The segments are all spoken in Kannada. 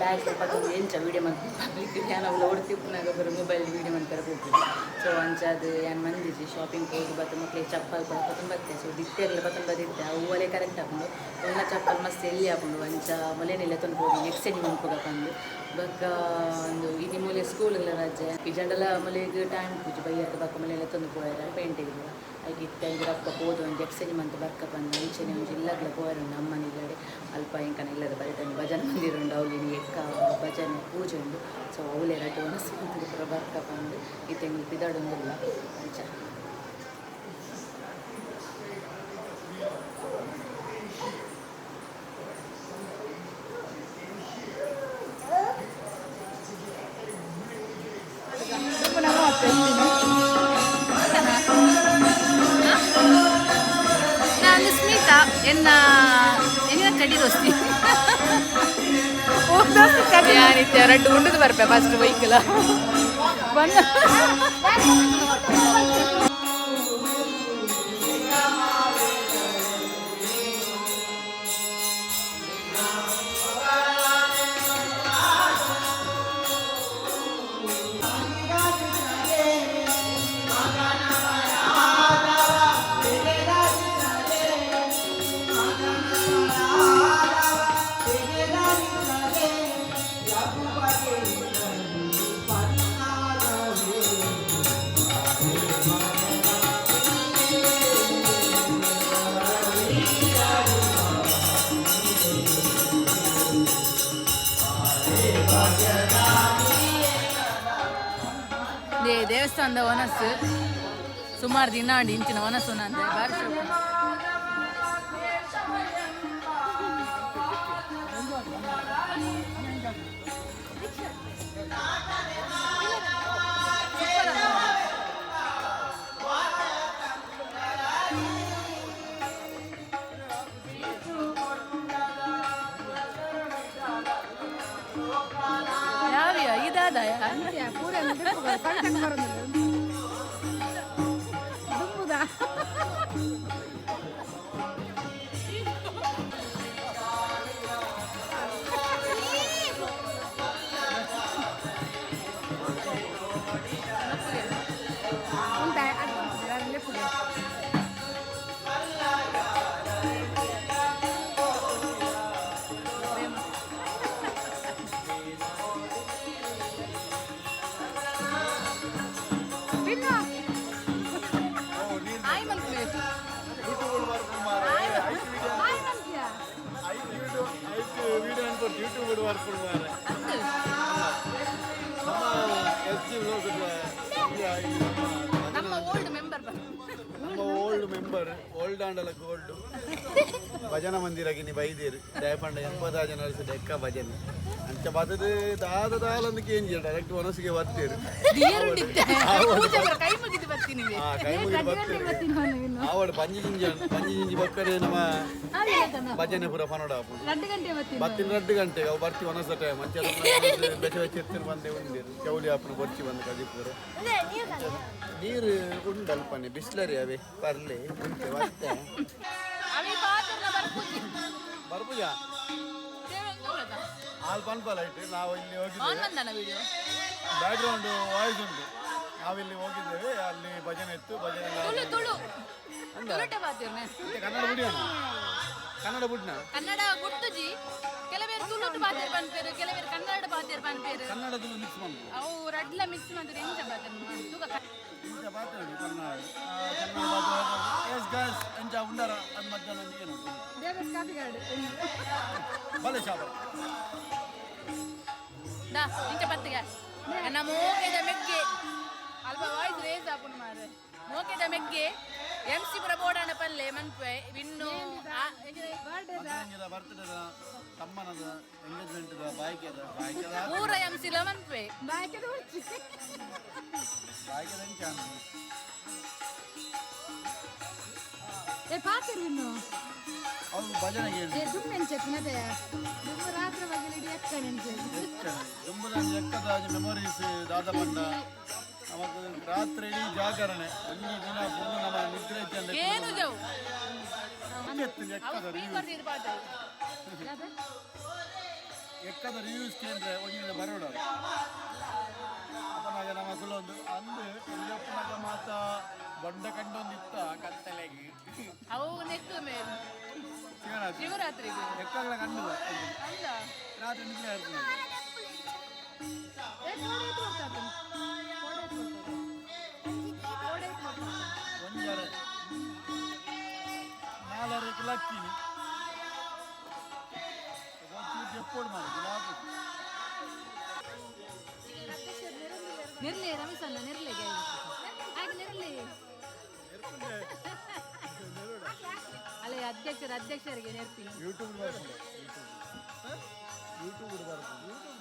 ಬ್ಯಾಗ್ ಸ್ವಲ್ಪ ಎಂಚ ವೀಡಿಯೋ ಮಾಡಿ ಪಬ್ಲಿಕ್ ಯಾನ ಅವ್ಲು ಓಡ್ತಿಪ್ಪನಾಗ ಬರೋ ಮೊಬೈಲ್ ವೀಡಿಯೋ ಮಾಡ್ತಾರೆ ಹೋಗ್ತೀವಿ ಸೊ ಅಂಚ ಅದು ಏನು ಮಂದಿಸಿ ಶಾಪಿಂಗ್ ಹೋಗಿ ಬತ್ತ ಮಕ್ಕಳಿಗೆ ಚಪ್ಪಲ್ ಕೂಡ ಬತ್ತೆ ಸೊ ದಿತ್ತೆ ಎಲ್ಲ ಪತ್ತೊಂದು ಬದಿತ್ತೆ ಅವು ಒಲೆ ಕರೆಕ್ಟ್ ಹಾಕೊಂಡು ಒಳ್ಳೆ ಚಪ್ಪಲ್ ಮಸ್ತ್ ಎಲ್ಲಿ ಹಾಕೊಂಡು ಅಂಚ ಮಲೆನೆಲ್ಲ ತಂದು ಹೋಗಿ ನೆಕ್ಸ್ಟ್ ಸೈಡ್ ಮಂಕೋಗ ಬಂದು. ಬಕ್ಕ ಒಂದು ಇದು ಮೂಲೆ ಇಲ್ಲ ರಜೆ. ಈ ಜಂಡಲ ಮಲೆಗೆ ಟೈಮ್ ಪೂಜೆ ಬೈಯರ್ದು ಬಕ್ಕ ಮನೆಯೆಲ್ಲ ತಂದು ಪೋಯಾರ ಪೇಂಟಿಗೆ ಹಾಗೆ ಅಂದ್ರೆ ರೊಕ್ಕ ಹೋದು ಒಂದು ಎಕ್ಸ್ಚೇಂಜ್ ಮಂತ್ ಬರ್ಕ ಬಂದು ಅಂಚೆನೆ ಒಂದು ಇಲ್ಲಗ್ಲ ಹೋಯಾರು ನಮ್ಮ ಅಲ್ಪ ಇಂಕನ ಇಲ್ಲದ ಬರೀತಾನೆ ಭಜನೆ ಮಂದಿರ ಉಂಡು ಅವಳಿನ ಎಕ್ಕ ಭಜನೆ, ಪೂಜೆ ಉಂಡು ಸೊ ಅವಳೇ ರಡ್ಡು ಮನಸ್ಸು ಪೂರ ಬರ್ಕ ಬಂದು ಈ ತಿಂಗಳು ಬಿದಾಡೊಂದಿಲ್ಲ ಎನ್ನ ಎನ್ನ ಕಡಿ ದೋಸ್ತಿ. ಯಾರಿತ್ತು ಎರಡು ಉಂಡದು ಬರ್ಪೆ ಫಸ್ಟ್ ಬೈಕಲ್ಲ ಬಂದ. ದೇವಸ್ಥಾನದ ವನಸ್ಸು ಸುಮಾರು ದಿನ ಆಡಿ ಇಂಚಿನ ವನಸ್ಸು ನಂದೆ. ಬಾರಿ 아, 나야. 아니야, 꼬리 안 들고 가. 쌍장 말하는 ನಮ್ಮ ಓಲ್ಡ್ ಮೆಂಬರ್ ಓಲ್ಡ್ ಆಂಡಲ ಗೋಲ್ಡ್ ಭಜನ ಮಂದಿರಗಿನಿ ಬೈದೀರು. ದಯಪಂಡ ಎಂಬದಾ ಜನ ಡೆಕ್ಕ ಭಜನೆ. ಅಂಚ ಬದದು ದಾದ ದಾಲಂದಕ್ಕೆ ಏನ್ ಡೈರೆಕ್ಟ್ ಮನಸ್ಸಿಗೆ ಬರ್ತೀರಿ. ಕೈ ಮುಗಿದು ಬರ್ತೀನಿ. ಆ ಕೈ ಮುಗಿದು ಆವಡ್ ಪಂಜಿ ಜಿಂಜಿ ಪಂಜಿ ಜಿಂಜಿ ಬಕ್ಕರೆ ನಮ್ಮ ಭಜನೆ ಪೂರ ಪನೋಡ ಹಾಪುಂಡು ಎರಡು ಗಂಟೆ ಅವು ಬರ್ತೀವಿ ಒಂದೊಂದು ಟೈಮ್ ಮಂಚ ಬೆಚ್ಚ ಬೆಚ್ಚ ಎತ್ತಿನ ಬಂದೆ ಉಂಡಿರು ಚೌಲಿ ಹಾಪನ ಬರ್ಚಿ ಬಂದು ಕದಿಪುರ ನೀರು ಉಂಡಲ್ಪನೆ ಬಿಸ್ಲರಿ ಅವೇ. ಬರ್ಲಿ ಉಂಟೆ ಮತ್ತೆ ಬರ್ಪುಜಿ. ಬರ್ಬುಜ ಹಾಲ್ ಪನ್ಪಲ ಇಟ್ಟು? ನಾವು ಇಲ್ಲಿ ಹೋಗಿ ಬ್ಯಾಕ್ಗ್ರೌಂಡ್ ವಾಯ್ಸ್ ಉಂಟು. ನಾವಿಲ್ಲಿ ಹೋಗಿದ್ದೇವೆ ಅಲ್ಲಿ ಭಜನೆ ಇತ್ತು ಭಜನೆ ಎಲ್ಲ ತುಳು ತುಳು. ತುಳುಟೆ ಮತ್ತೆ ಕನ್ನಡ ಬಿಡಿಯೋಣ ಕನ್ನಡ ಬಿಡ್ನ? ಕನ್ನಡ ಗುರ್ತುಜಿ ಕೆಲವೇರು ತುಳುಟು ಪಾತಿರ್ ಪನ್ಪೇರು ಕೆಲವೇರು ಕನ್ನಡ ಪಾತಿರ್ ಪನ್ಪೇರು ಕನ್ನಡದಲ್ಲಿ ಮಿಕ್ಸ್ ಮಾಡಿ ಅವು ರಡ್ಲ ಮಿಕ್ಸ್ ಮಾಡಿದ್ರೆ ಎಂಚ ಪಾತಿರ್ ತೂಕ ಇಂಚ ಮಾತಾಡಿ ಕನ್ನಡ. ಎಸ್ ಗಾಯ್ಸ್ ಎಂಚ ಉಂಡರ ಅದು ಮಧ್ಯಾಹ್ನ ಏನು. ಬಲೆ ಶಾಪ. ದಾ ಇಂಚ ಪತ್ತಿಗೆ. ನನ್ನ ಮೋಕೆದ ಮೆಗ್ಗೆ. ಅಲ್ಪ ವಾಯ್ಸ್ ರೇಸ್ ಹಾಕೊಂಡು ಮಾರೆ ಮೋಕೆದ ಮೆಗ್ಗೆ ಎಂ ಸಿ ಪುರ ಬೋಡಾಣ ಪಲ್ಲೆ ಮನ್ಪೆ ಇನ್ನು ಆ- ಎಂಚಿನ ತಂಗಿದ ಬರ್ತಡೇದ ತಮ್ಮನದ ಎಂಗೇಜ್ಮೆಂಟ್ದ ಬಾಯ್ಕೆದ ಬಾಯ್ಕೆದ ಪೂರ ಎಂ ಸಿ ಮನ್ಪೆ ಬಾಯ್ಕೆದ ಎಂಚ ಏ ಪಾತಿರು ಇನ್ನು ಅವ್ರು ಭಜನೆಗೆ ಹೇಳಿ ಏ ದುಮ್ಮೆ ಎಂಚೆತ್ತಿನದೆಯ ದುಮ್ಮ ರಾತ್ರಿ ಬಗೆಲಿಡಿ ಎಕ್ಕನೆಂಚೆ ದುಂಬುದಂಜಿ ಎಕ್ಕದ ಮೆಮೊರೀಸ್ ದಾದ ಪಂಡ ರಾತ್ರಿ ಇಡೀ ಜಾಗರಣೆ. ಒಂದು ದಿನ ಫುಲ್ ನಮ್ಮ ನಿದ್ರೆ ಚಂದ ಏನು ಜವು? ಎಕ್ಕದ ರಿವ್ಯೂಸ್ ಕೇಂದ್ರ ಒಂದಿನ ಬರೋಡ ಅಪ್ಪನಾಗ ನಮ್ಮ ಕುಲೊಂದು ಅಂದು ಎಲ್ಲಿಯಪ್ಪನಾಗ ಮಾತ ಬೊಂಡ ಕಂಡೊಂದಿತ್ತ ಕತ್ತಲೆಗೆ. ಅವು ನೆಕ್ಕು ಮೇಲೆ ಶಿವರಾತ್ರಿ. ಶಿವರಾತ್ರಿಗೆ ಎಕ್ಕಗಳ ಕಂಡು ರಾತ್ರಿ ನಿದ್ರೆ ಇರ್ತದೆ ಒಂಜರ ನಾಲ್ಕು ಲಕ್ಕಿನಿ ಎಪ್ಪೋಡು ಮಾಡಿ ಲಾಭ ನಿರ್ಲೆ ನಿರ್ಲೆಗೆ ನಿರ್ಲೆ ಅಲ್ಲ ಅಧ್ಯಕ್ಷರ ಅಧ್ಯಕ್ಷರಿಗೆ ನೆರ್ತೀನಿ ಯೂಟ್ಯೂಬ್ ಯೂಟ್ಯೂಬ್ ಯೂಟ್ಯೂಬ್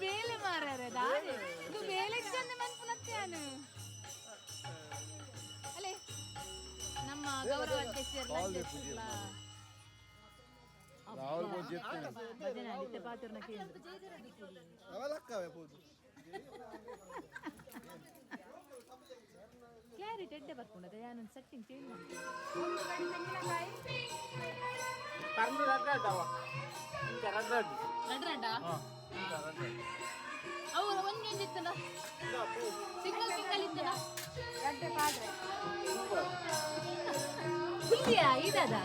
ಬೇಲೆ ಮಾರಾರೆ ದಾರಿ. ಇದು ಬೇಲೆ ಚಂದ ಮನ್ಪುನತ್ಯಾನು ನಮ್ಮ ಗೌರವ ಅಧ್ಯಕ್ಷರು ಅಧ್ಯಕ್ಷರಲ್ಲ ರಾಹುಲ್ ಬೋಜ್ ಭಜನೆ ಆದಿತ್ಯ ಪಾತ್ರನ ಕೇಂದ್ರ ಅವಲಕ್ಕವೇ ಪೂಜೆ ಕ್ಲಾರಿಟಿ ಎಡ್ಡೆ ಬರ್ಕೊಂಡದ ಯಾನೊಂದು ಸೆಟ್ಟಿಂಗ್ ಚೇಂಜ್ ಅವ್ರು ಒಂದೊಂದು ಇತ್ತಲ್ಲ ಸಿಂಗಲ್ ಸಿಂಗಲ್ ಇತ್ತಲ್ಲ ಕುಲ್ಲಿಯ ಇದದ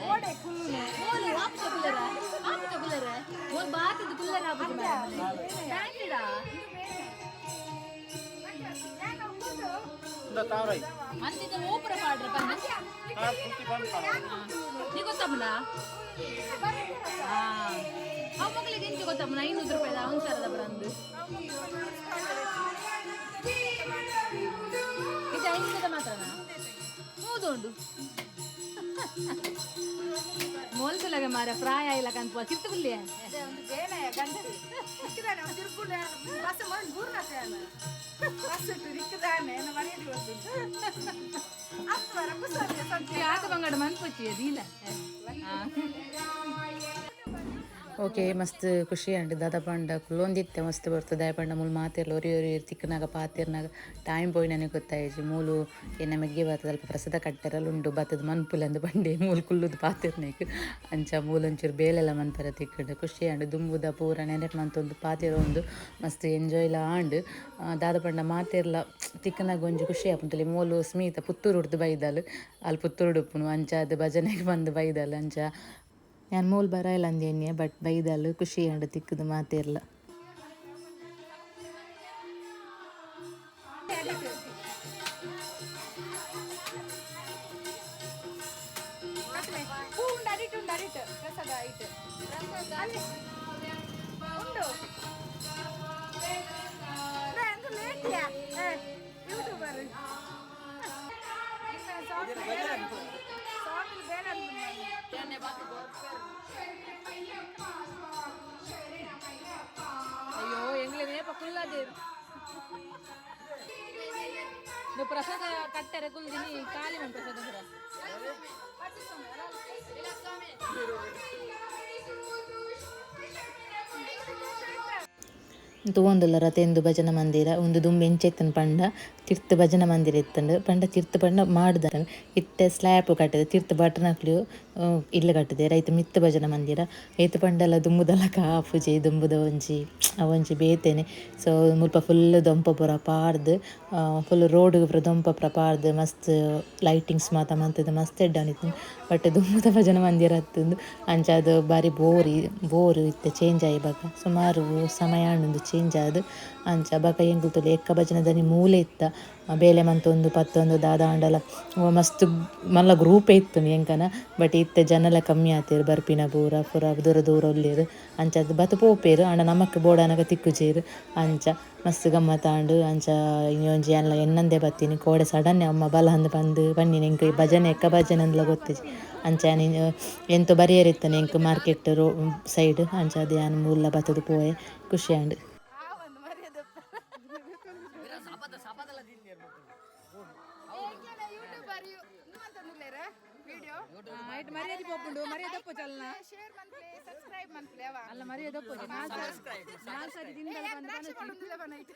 ಮೋಲು ಆಪ್ತ ಕುಲ್ಲರ ಆಪ್ತ ಕುಲ್ಲರ ಮೋಲ್ ಬಾತದ ಕುಲ್ಲರ ಆಪುದು ಬ್ಯಾಂಡೆಡ ತಾವ್ರೈ ಅಂತಿದ ಓಪರ ಪಾಡ್ರ ಪನ್ನ ನೀ ಗೊತ್ತಮ್ಮನ ಅವ ಮಕ್ಕಳಿಗೆ ಎಂಚು ಗೊತ್ತಮ್ಮನ ಐನೂರು ರೂಪಾಯಿದ ಒಂದು ಸರದ ಬ್ರಂದು ಇದು ಐನೂರದ ಮಾತ್ರನಾ ಮೂದುಂಡು ಮೋಲ್ಸಲಗೆ ಮಾರ ಪ್ರಾಯ ಇಲ್ಲ ಕಂತ ಚಿತ್ತ ಬಿಲ್ಲಿಯ ಒಂದು ಬೇನೆಯ ಗಂಡರು ಇಕ್ಕಿದಾನೆ ಒಂದು ತಿರುಗುಡ ಬಸ್ ಮಾಡಿ ಬೂರ್ನತಾನ ಬಸ್ ಇಟ್ಟು ಇಕ್ಕಿದಾನೆ ಏನು ಮನೆಯಲ್ಲಿ ಒಂದು ಹತ್ತು ವರ ಕುಸೋದೆ ಸಂಜೆ ಆತ ಬಂಗಡ ಮನ್ಪುಚ್ಚಿ ಅದೀಲ ಓಕೆ, ಮಸ್ತ್ ಖುಷಿ ಅಂಡ್ ದಾದ ಪಂಡ ಕುಲೊಂದಿತ್ತೆ ಮಸ್ತ್ ಬರ್ತದೆ. ಪಂಡ ಮೂಲ ಮಾತಿರ್ಲ, ಒರಿ ಒರಿ ತಿಕ್ಕನಾಗ ಪಾತಿರ್ನಾಗ. ಟೈಮ್ ಪೋಯ್ ನನಗೆ ಗೊತ್ತಾಯಿಜಿ. ಮೂಲು ಏನ ಮೆಗ್ಗೆ ಬರ್ತದೆ ಅಲ್ಪ ಪ್ರಸಾದ ಕಟ್ಟೆರಲ್ಲ ಉಂಡು, ಬತ್ತದ ಮನ್ಪುಲಂದು ಬಂಡೆ ಮೂಲು ಕುಲ್ಲುದು ಪಾತಿರ್ನೇಕ್. ಅಂಚ ಮೂಲಂಚೂರು ಬೇಲೆಲ್ಲ ಮನ್ಪರ ತಿಕ್ಕಂಡು ಖುಷಿ ಅಂಡ್ ದುಂಬುದ, ಪೂರ ನೆನಪು ಮಂತೊಂದು ಪಾತಿರ ಒಂದು ಮಸ್ತ್ ಎಂಜಾಯ್ಲ ಆಂಡ್ ದಾದ ಪಂಡ ಮಾತಿರ್ಲ, ತಿಕ್ಕನಾಗ ಒಂಜಿ ಖುಷಿ ಆಪುಂತಲಿ ಮೂಲು ಸ್ಮಿತ ಪುತ್ತೂರು ಉಡ್ದು ಬೈದಲ್. ಅಲ್ಲಿ ಪುತ್ತೂರು ಉಡುಪುನು ಅಂಚ ಅದು ಭಜನೆಗೆ ಬಂದು ಬೈದಲ್. ಅಂಚ ഞാൻ മൂൽ പറയലാന്ന് തന്നെയാണ് ബട്ട് ബൈതാൽ ഖുഷിയുണ്ട് തിക്കുന്നത് മാത്രമല്ല ಕುಲ್ದಿನಿ ಖಾಲಿ ಪ್ರಸಾದ ಕೂಡ ತೂವೊಂದುಲ್ಲ ರತೆಂದು ಭಜನ ಮಂದಿರ ಒಂದು ದುಂಬೆ ಎಂಚೆತ್ತನ ಪಂಡ. ತಿರ್ತ್ ಭಜನ ಮಂದಿರ ಇತ್ತಂಡು. ಪಂಡ ತಿರ್ತ್ ಪಂಡ ಮಾಡ್ದಾರ ಇತ್ತೆ ಸ್ಲ್ಯಾಪ್ ಕಟ್ಟಿದೆ. ತಿರ್ತ್ ಬಟನಕ್ಲು ಇಲ್ಲ ಕಟ್ಟಿದೆ. ರೈತ ಮಿತ್ತ ಭಜನ ಮಂದಿರ. ಏತು ಪಂಡಲ ದುಂಬುದಲ ಪೂಜೆ ದುಂಬುದ ಒಂಜಿ ಅವೊಂಜಿ ಬೇತೆನೆ. ಸೊ ಮುಲ್ಪ ಫುಲ್ ದೊಂಪ ಪುರ ಪಾರ್ದು ಫುಲ್ ರೋಡ್ ಪುರ ದೊಂಪ ಪುರ ಪಾರ್ದು ಮಸ್ತ್ ಲೈಟಿಂಗ್ಸ್ ಮಾತ ಮಂತದ ಮಸ್ತ್ ಎಡ್ಡಾನಿತ್ತು ಬಟ್ ದುಂಬುದ ಭಜನ ಮಂದಿರ ಹತ್ತಂದು. ಅಂಚ ಅದು ಬಾರಿ ಬೋರಿ, ಬೋರ್ ಇತ್ತೆ ಚೇಂಜ್ ಆಗಿ ಬಕ. ಸುಮಾರು ಸಮಯ ಚೇಂಜ್ ಆದ್. ಅಂಚ ಬಕ ಎಂಗುತ್ತಲು ಎಕ್ಕ ಭಜನದಲ್ಲಿ ಮೂಲೆ ಇತ್ತ. ಬೇಲೆ ಮಂತೊಂದು ಪತ್ತೊಂದು ದಾದಾಂಡಲ ಮಸ್ತ್ ಮಲ್ಲ ಗ್ರೂಪೇ ಇತ್ತು ಎಂಕನ ಬಟ್ ಇತ್ತೆ ಜನಲ ಕಮ್ಮಿ ಆತೆರ್, ಬರ್ಪಿನ ಪೂರ ಪೂರ, ದೂರ ದೂರ ಒಲ್ಲೇರು ಅಂಚ ಅದು ಬತ್ ಪೋಪೇರು, ಆಂಡ ನಮಕ್ ಬೋಡನಗ ತಿಕ್ಕುಜೆರ್. ಅಂಚ ಮಸ್ತ್ ಗಮ್ಮತ್ ಆಂಡು, ಅಂಚ ಇಂಜಿ ಎಲ್ಲ ಎನ್ನಂದೆ ಬತ್ತೀನಿ. ಕೋಡೆ ಸಡನ್ನೇ ಅಮ್ಮ ಬಲ ಹಂದು ಬಂದು ಬನ್ನಿ ಎಂಕ್ ಭಜನೆ, ಎಕ್ಕ ಭಜನೆ ಅಂದ್ಲ ಗೊತ್ತಿಜಿ. ಅಂಚ ಎಂತ ಬರಿಯರಿತ್ತಾನೆ ಎಂಕ್ ಮಾರ್ಕೆಟ್ ರೋ, ಸೈಡ್. ಅಂಚ ಅದು ಯಾನ್ ಮೂಲ ಬತ್ತದು ಪೋಯೆ. ಖುಷಿ ಆಂಡ್ ಆ ಒಂದು ಮರ್ಯಾದಪ್ಪ ಯೂಟ್ಯೂಬರ್ ನಿಮ್ಮಂತಂದಿಲ್ಲೇರ ವಿಡಿಯೋ ಆಯ್ತು ಮರ್ಯಾದೆ ಪೋಪುಂಡು ಮರ್ಯಾದೆ ದಪ್ಪು ಚಲ್ನ ಶೇರ್ ಮಂತ್ಲಿ ಸಬ್ಸ್ಕ್ರೈಬ್ ಮಂತ್ಲಿ ಅವ ಅಲ್ಲ ಮರ್ಯಾದೆ ದಪ್ಪು ನಾಲ್ಕು ಸರಿ ತಿಂದಲ್ಲ ಅಂತ ದ್ರಾಕ್ಷಿ ಮಾಡೋದಿಲ್ಲ ಬನೈಟ್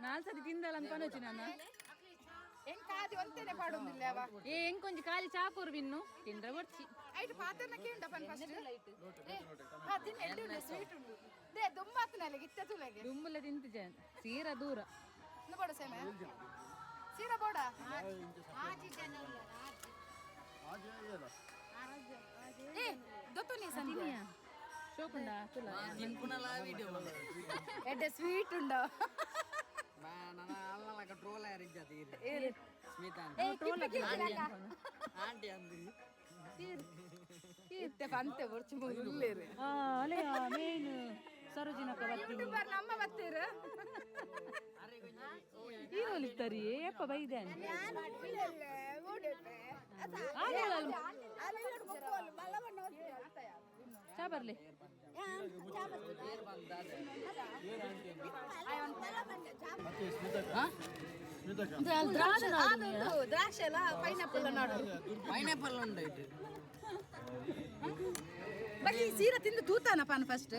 ನಾಲ್ಕು ಸರಿ ತಿಂದಲ್ಲ ಅಂತ ಪನೋಚಿ ನಾನು ಹೆಂಗ್ ಕಾದಿ ಒಂತೇನೆ ಪಾಡೋದಿಲ್ಲ ಅವ ಏ ಹೆಂಗ್ ಕೊಂಚ ಖಾಲಿ ಚಾಕೂರು ಬಿನ್ನು ತಿಂದ್ರೆ ಬರ್ಚಿ ಐಟ್ ಪಾತ್ರನಕ್ಕೆ ಉಂಟ ಪನ್ ಫಸ್ಟ್ ಹಾ ತಿನ್ನ ಎಡ್ಡು ಉಂಡು ಸ್ವೀಟ್ ಉಂಡು ದೇ ದುಂಬಾತ್ನಲೆ ಗಿತ್ತ ತುಲೆಗೆ ದುಮ್ಮಲ ತಿಂತಿಜ ಸೀರಾ ದೂರ ಇನ್ನು ಬೋಡ ಸೇಮೆ ಸೀರಾ ಬೋಡ ಏ ದೊತ್ತು ನೀ ಸಂಧ್ಯ ಶೋಕುಂಡ ತುಲ ಎಡ್ಡೆ ಸ್ವೀಟ್ ಉಂಡು ಇತ್ತೆ ಬಂತೆ ಬರ್ಚು ಮುಲ್ಲೇರು ಆ ಅಲೆ ಮೇನ್ ಸರೋಜಿನಕ ಬರ್ತೀನಿ ನಮ್ಮ ಬತ್ತೀರು ಬೈದಾನೆ ಚಾ ಬರ್ಲಿ. ದ್ರಾಕ್ಷಿ ಎಲ್ಲ ಪೈನಾಪಲ್ ನೋಡು ಪೈನಾಪಲ್ ಬರೀ ಸೀರೆ ತಿಂದು ತೂತಾನಪ್ಪ ಫಸ್ಟ್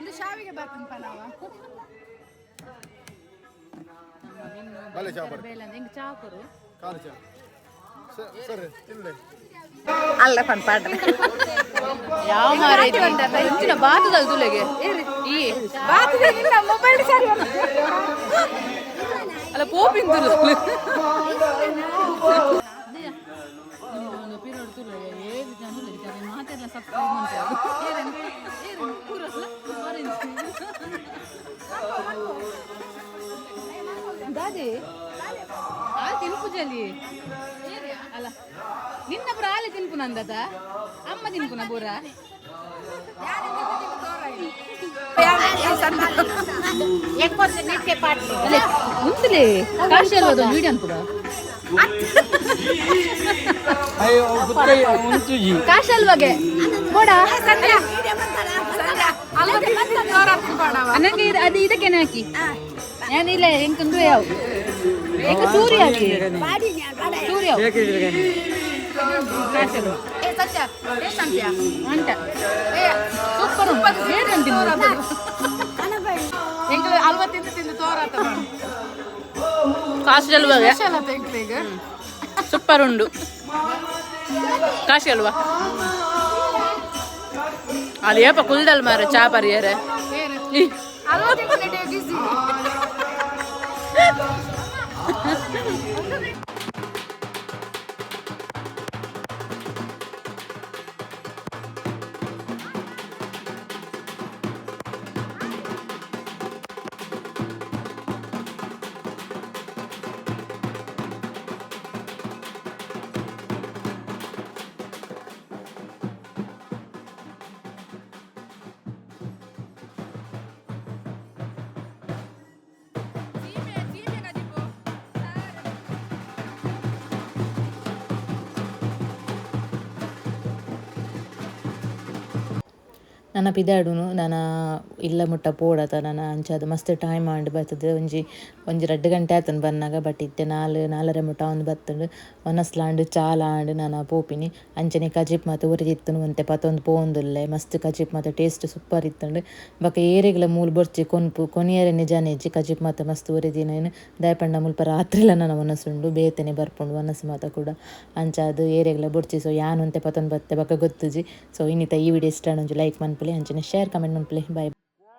ಇದು ಶಾವಿಗೆ ಬರ್ತಾನ ನಾವು. ಅವ ಬಲೆ ಚಾಪರ್ ಬೇಡ ಹೆಂಗ್ ಕಾಲು ಚಾ. ಅಲ್ಲ ಪನ್ ಪಾಟ ಯಾವ ಮಾರ ಹೆಚ್ಚಿನ ಬಾತುದಲ್ ತುಲೆಗೆ ಈ ಮೊಬೈಲ್ ಸರಿ ಅಲ್ಲ ಪೀರಿಯಡ್ ತುಲೆ ಮಾತೆಲ್ಲ ಸಬ್ಸ್ಕ್ರೈಬ್ ಮಾಡ್ತಾರೆ ದಾದಿ ಅಲ್ಲ ನಿನ್ನ ಪುರ ಹಾಲು ತಿನ್ಪು ನಂದದ? ಅಮ್ಮ ತಿನ್ಪು ಪೂರ? ಮುಂದಲೇ ಕಾಶಿ ಅಲ್ವಾ ಅದೊಂದು ವಿಡಿಯೋ ಅನ್ಪುಡ ಕಾಶಿ ಅಲ್ವಾಗೆ? ಕೊಡ ನಂಗೆ ಇದು- ಅದು ಇದಕ್ಕೆ ಹಾಕಿ. ಏನಿಲ್ಲ ಎಂಕಂದು ಯಾವ? ಕಾಶಿ ಅಲ್ವಾ ಸೂಪರ್ ಎಂಗ್ಳು ಅಲ್ವ ತಿಂದು ತಿಂದು ತೋರಾತ ಉಂಡು. ಕಾಶಿ ಅಲ್ವಾ ಅದೇಪ ಏಪ ಕುಲ್ದಲ್ ಮಾರ ಚಾ ಪರಿಯರೆ. ಅಲ್ವ ನನ್ನ ಪಿದಾಡುನು ನನ್ನ ಇಲ್ಲ ಮುಟ್ಟ ಪೋಡತ ನಾನು ಅಂಚಾದ. ಮಸ್ತ್ ಟೈಮ್ ಆಂಡ್ ಬರ್ತದೆ. ಒಂಜಿ ಒಂಜಿ ರಡ್ಡ್ ಗಂಟೆ ಆತನ ಬನ್ನಾಗ ಬಟ್ ಇತ್ತೆ ನಾಲ್, ನಾಲರೆ ಮುಟ್ಟ ಒಂದು ಬತ್ತುಂಡು. ಒನಸ್ಲಾಂಡ್ ಚಾಲ ಆಂಡ್ ನಾನು ಪೋಪಿನಿ. ಅಂಚನೆ ಕಜಿಪ್ ಮಾತ ಉರಿದಿತ್ತುನು ಒಂತೆ ಪತ್ತೊಂದು ಪೋಂದುಲ್ಲೆ. ಮಸ್ತ್ ಕಜಿಪ್ ಮಾತ, ಟೇಸ್ಟ್ ಸೂಪರ್ ಇತ್ತುಂಡು. ಬಕ ಏರೆಗ್ಲ ಮೂಲ ಬೊರ್ಚಿ ಕೊನ್ಪು, ಕೊನೆಯರೆ ನಿಜ ನೆಜ್ಜಿ ಕಜಿಪ್ ಮಾತ ಮಸ್ತ್ ಉರಿದಿನೇನು. ದಯಪಂಡ ಮುಲ್ಪ ರಾತ್ರಿಲ ನಾನು ಒನಸುಂಡು ಬೇತನೆ ಬರ್ಪುಂಡು ಒನಸು ಮಾತ ಕೂಡ. ಅಂಚಾದು ಏರೆಗ್ಲ ಬುಡ್ಚಿ ಸೊ ಯಾನು ಅಂತೆ ಪತ್ತೊಂದು ಬತ್ತೆ. ಬಕ ಗೊತ್ತುಜಿ. ಸೊ ಇನ್ನಿತ ಈ ವಿಡಿಯೋ ಇಷ್ಟ ಲೈಕ್ ಮನ್ಪುಲಿ. ಅಂಚನೆ ಶೇರ್, ಕಮೆಂಟ್ ಮನ್ಪುಲಿ. ಬಾಯ್